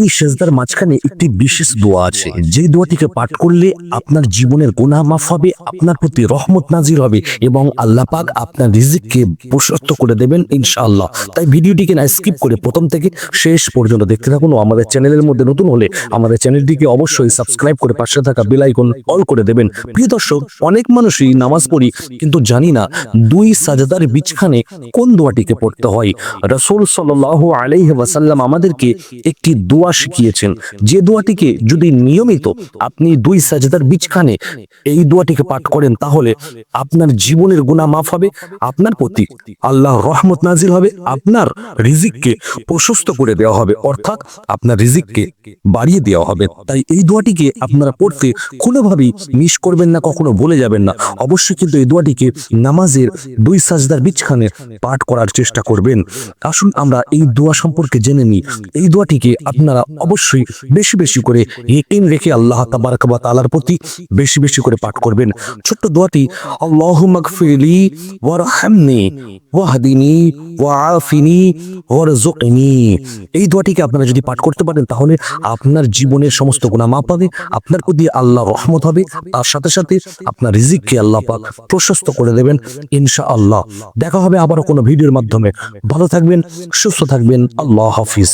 দুই সেজদার মাঝখানে একটি বিশেষ দোয়া আছে। যে দোয়াটিকে পাঠ করলে আপনার জীবনের গুনাহ মাফ হবে, আপনার প্রতি রহমত নাজির হবে এবং আল্লাহ পাক আপনার রিজিককে প্রশস্ত করে দেবেন ইনশাআল্লাহ। তাই ভিডিওটিকে না স্কিপ করে প্রথম থেকে শেষ পর্যন্ত দেখতে থাকুন আমাদের চ্যানেলের মধ্যে নতুন হলে আমাদের চ্যানেলটিকে অবশ্যই সাবস্ক্রাইব করে পাশে থাকা বেল আইকন অল করে দেবেন। প্রিয় দর্শক, অনেক মানুষই নামাজ পড়ি কিন্তু জানি না দুই সাজাদার বিছখানে কোন দোয়াটিকে পড়তে হয়। রাসূল সাল্লাল্লাহু আলাইহি আমাদেরকে একটি দোয়া শিখিয়েছেন। যে দোয়াটিকে যদি নিয়মিত আপনি দুই সাজদার বিছখানে এই দোয়াটিকে পাঠ করেন, তাহলে আপনার জীবনের গুণা মাফ হবে, আপনার প্রতি আল্লাহ রহমত নাজিল হবে, আপনার রিজিককে প্রশস্ত করে দেওয়া হবে, অর্থাৎ আপনার রিজিককে বাড়িয়ে দেওয়া হবে। তাই এই দোয়াটিকে আপনারা পড়তে কোনোভাবেই মিস করবেন না, কখনো ভুলে যাবেন না। অবশ্যই কিন্তু এই দোয়াটিকে নামাজের দুই সাজদার বিছখানে পাঠ করার চেষ্টা করবেন। আসুন আমরা এই দোয়া সম্পর্কে জেনে নিই। এই দোয়াটিকে আপনারা অবশ্যই বেশি বেশি করে ইকিন রেখে আল্লাহ তাবারাক ওয়া তাআলার প্রতি বেশি বেশি করে পাঠ করবেন। ছোট্ট দোয়াটি ওয়ারহামনি ওয়াহদিনি ওয়াআফিনি এই দোয়াটিকে আপনারা যদি পাঠ করতে পারেন তাহলে আপনার জীবনের সমস্ত গুনাহ মাফ হবে আপনার প্রতি আল্লাহ রহমত হবে তার সাথে সাথে আপনার রিজিককে আল্লাহ পাক প্রশস্ত করে দেবেন ইনশাআল্লাহ। দেখা হবে আবারও কোনো ভিডিওর মাধ্যমে। ভালো থাকবেন সুস্থ থাকবেন আল্লাহ হাফিজ।